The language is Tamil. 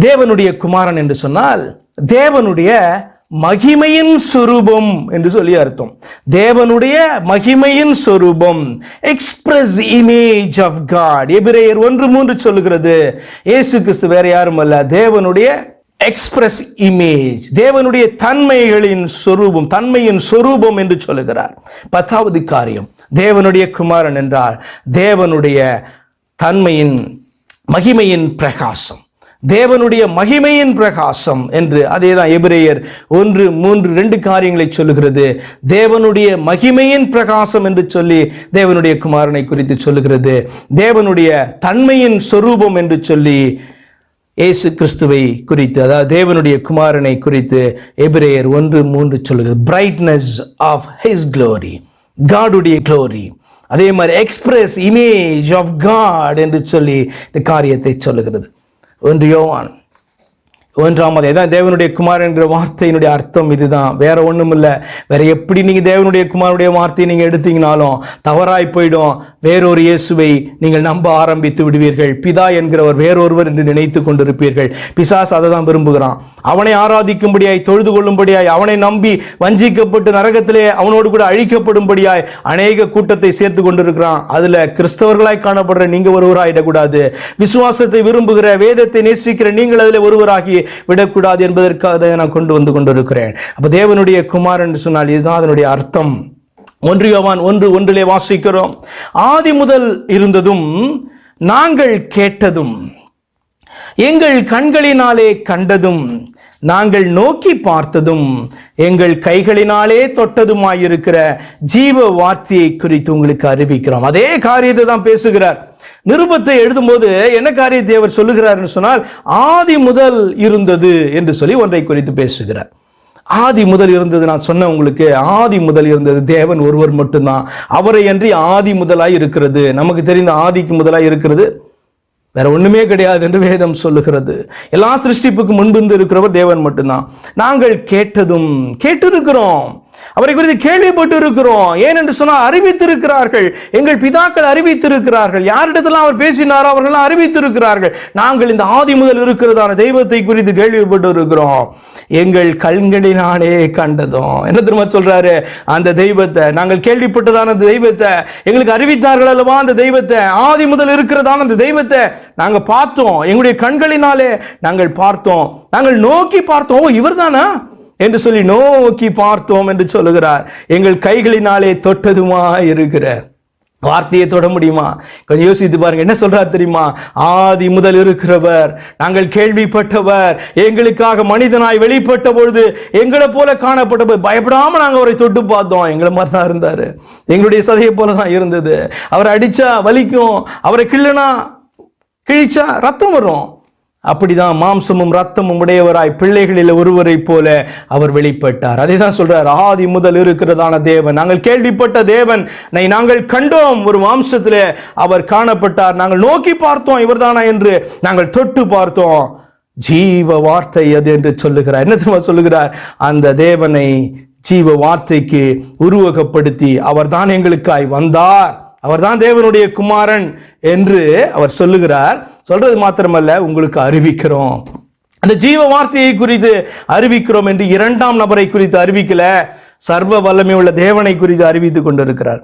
தேவனுடைய குமாரன் என்று சொன்னால் தேவனுடைய மகிமையின் சொரூபம் என்று சொல்லி அர்த்தம். தேவனுடைய மகிமையின் சொரூபம். எக்ஸ்பிரஸ் இமேஜ் ஆஃப் காட் எபிரேயர் ஒன்று மூன்று சொல்லுகிறது. ஏசு கிறிஸ்து வேற யாரும் அல்ல. தேவனுடைய எக்ஸ்பிரஸ் இமேஜ் தேவனுடைய தன்மைகளின் சொரூபம் தன்மையின் சொரூபம் என்று சொல்லுகிறார். பத்தாவது காரியம். தேவனுடைய குமாரன் என்றால் தேவனுடைய தன்மையின் மகிமையின் பிரகாசம். தேவனுடைய மகிமையின் பிரகாசம் என்று அதே தான் எபிரேயர் ஒன்று மூன்று ரெண்டு காரியங்களை சொல்லுகிறது. தேவனுடைய மகிமையின் பிரகாசம் என்று சொல்லி தேவனுடைய குமாரனை குறித்து சொல்லுகிறது. தேவனுடைய தன்மையின் சொரூபம் என்று சொல்லி ஏசு கிறிஸ்துவை குறித்து அதாவது தேவனுடைய குமாரனை குறித்து எபிரேயர் ஒன்று மூன்று சொல்லுகிறது. பிரைட்னஸ் ஆஃப் ஹிஸ் க்ளோரி காடுடைய க்ளோரி அதே மாதிரி எக்ஸ்பிரஸ் இமேஜ் ஆஃப் காட் என்று சொல்லி இந்த காரியத்தை சொல்லுகிறது. ஒன்று யோவான் ஒன்றாம் அதான் தேவனுடைய குமார் என்கிற வார்த்தையினுடைய அர்த்தம் இதுதான். வேற ஒன்றும் இல்லை வேற எப்படி நீங்கள் தேவனுடைய குமாரனுடைய வார்த்தையை நீங்கள் எடுத்தீங்கனாலும் தவறாய் போயிடும். வேறொரு இயேசுவை நீங்கள் நம்ப ஆரம்பித்து விடுவீர்கள். பிதா என்கிறவர் வேறொருவர் என்று நினைத்து கொண்டிருப்பீர்கள். பிசாஸ் அதை தான் விரும்புகிறான். அவனை ஆராதிக்கும்படியாய் தொழுது கொள்ளும்படியாய் அவனை நம்பி வஞ்சிக்கப்பட்டு நரகத்திலே அவனோடு கூட அழிக்கப்படும்படியாய் அநேக கூட்டத்தை சேர்த்து கொண்டிருக்கிறான். அதில் கிறிஸ்தவர்களாய் காணப்படுற நீங்கள் ஒருவராகிடக்கூடாது விசுவாசத்தை விரும்புகிற வேதத்தை நேசிக்கிற நீங்கள் அதில் ஒருவராகி விடக்கூடாது என்பதற்காக அதை நான் கொண்டு வந்து கொண்டிருக்கிறேன். அப்போ தேவனுடைய குமார் என்று சொன்னால் இதுதான் அதனுடைய அர்த்தம். ஒன்று யோவான் ஒன்று ஒன்றிலே வாசிக்கிறோம். ஆதி முதல் இருந்ததும் நாங்கள் கேட்டதும் எங்கள் கண்களினாலே கண்டதும் நாங்கள் நோக்கி பார்த்ததும் எங்கள் கைகளினாலே தொட்டதுமாயிருக்கிற ஜீவ வார்த்தையை குறித்து உங்களுக்கு அறிவிக்கிறோம். அதே காரியத்தை தான் பேசுகிறார். நிருபத்தை எழுதும்போது என்ன காரியத்தை அவர் சொல்லுகிறார்னு சொன்னால் ஆதி முதல் இருந்தது என்று சொல்லி ஒன்றை குறித்து பேசுகிறார். ஆதி முதல் இருந்தது நான் சொன்ன உங்களுக்கு. ஆதி முதல் இருந்தது தேவன் ஒருவர் மட்டும்தான். அவரை அன்றி ஆதி முதலாய் இருக்கிறது. நமக்கு தெரிந்த ஆதிக்கு முதலாய் இருக்கிறது. வேற ஒண்ணுமே கிடையாது என்று வேதம் சொல்லுகிறது. எல்லா சிருஷ்டிப்புக்கு முன்பிருந்து இருக்கிறவர் தேவன் மட்டும்தான். நாங்கள் கேட்டதும் கேட்டிருக்கிறோம். அவரை குறித்து கேள்விப்பட்டு இருக்கிறோம் ஏன் என்று சொன்னால் அறிவித்திருக்கிறார்கள். எங்கள் பிதாக்கள் அறிவித்திருக்கிறார்கள். யாரிடத்தில் அவர் பேசினாரோ அவர்கள் அறிவித்திருக்கிறார்கள். நாங்கள் இந்த ஆதி முதல் இருக்கிறதான தெய்வத்தை குறித்து கேள்விப்பட்டு இருக்கிறோம் எங்கள் கண்களினாலே கண்டதும். என்ன திரும்ப சொல்றாரு? அந்த தெய்வத்தை. நாங்கள் கேள்விப்பட்டதான அந்த தெய்வத்தை. எங்களுக்கு அறிவித்தார்கள் அல்லவா அந்த தெய்வத்தை? ஆதி முதல் இருக்கிறதான அந்த தெய்வத்தை நாங்க பார்த்தோம். எங்களுடைய கண்களினாலே நாங்கள் பார்த்தோம். நாங்கள் நோக்கி பார்த்தோம். ஓ இவர்தானா? என்று சொல்லி நோக்கி பார்த்தோம் என்று சொல்லுகிறார். எங்கள் கைகளினாலே தொட்டதுமா இருக்கிற? வார்த்தையை தொட முடியுமா? கொஞ்சம் யோசித்து பாருங்க. என்ன சொல்றார் தெரியுமா? ஆதி முதல் இருக்கிறவர் நாங்கள் கேள்விப்பட்டவர் எங்களுக்காக மனிதனாய் வெளிப்பட்ட பொழுது எங்களை போல காணப்பட்ட பயப்படாம நாங்கள் அவரை தொட்டு பார்த்தோம். எங்களை மாதிரி தான் இருந்தாரு. எங்களுடைய சதையை போல தான் இருந்தது. அவரை அடிச்சா வலிக்கும். அவரை கிள்ளுனா கிழிச்சா ரத்தம் வரும். அப்படிதான் மாம்சமும் ரத்தமும் உடையவராய் பிள்ளைகளில் ஒருவரை போல அவர் வெளிப்பட்டார். அதை தான் சொல்றார் ஆதி முதல் இருக்கிறதான தேவன். நாங்கள் கேள்விப்பட்ட தேவன் நாங்கள் கண்டோம் ஒரு மாம்சத்தில் அவர் காணப்பட்டார். நாங்கள் நோக்கி பார்த்தோம் இவர்தானா என்று நாங்கள் தொட்டு பார்த்தோம். ஜீவ வார்த்தை அது என்று சொல்லுகிறார். என்ன தெரியுமா சொல்லுகிறார்? அந்த தேவனை ஜீவ வார்த்தைக்கு உருவகப்படுத்தி அவர்தான் எங்களுக்காய் வந்தார். அவர்தான் தேவனுடைய குமாரன் என்று அவர் சொல்லுகிறார். சொல்றது மாத்திரமல்ல உங்களுக்கு அறிவிக்கிறோம். அந்த ஜீவ வார்த்தையை குறித்து அறிவிக்கிறோம் என்று இரண்டாம் நபரை குறித்து அறிவிக்கல. சர்வ வல்லமை உள்ள தேவனை குறித்து அறிவித்துக் கொண்டிருக்கிறார்.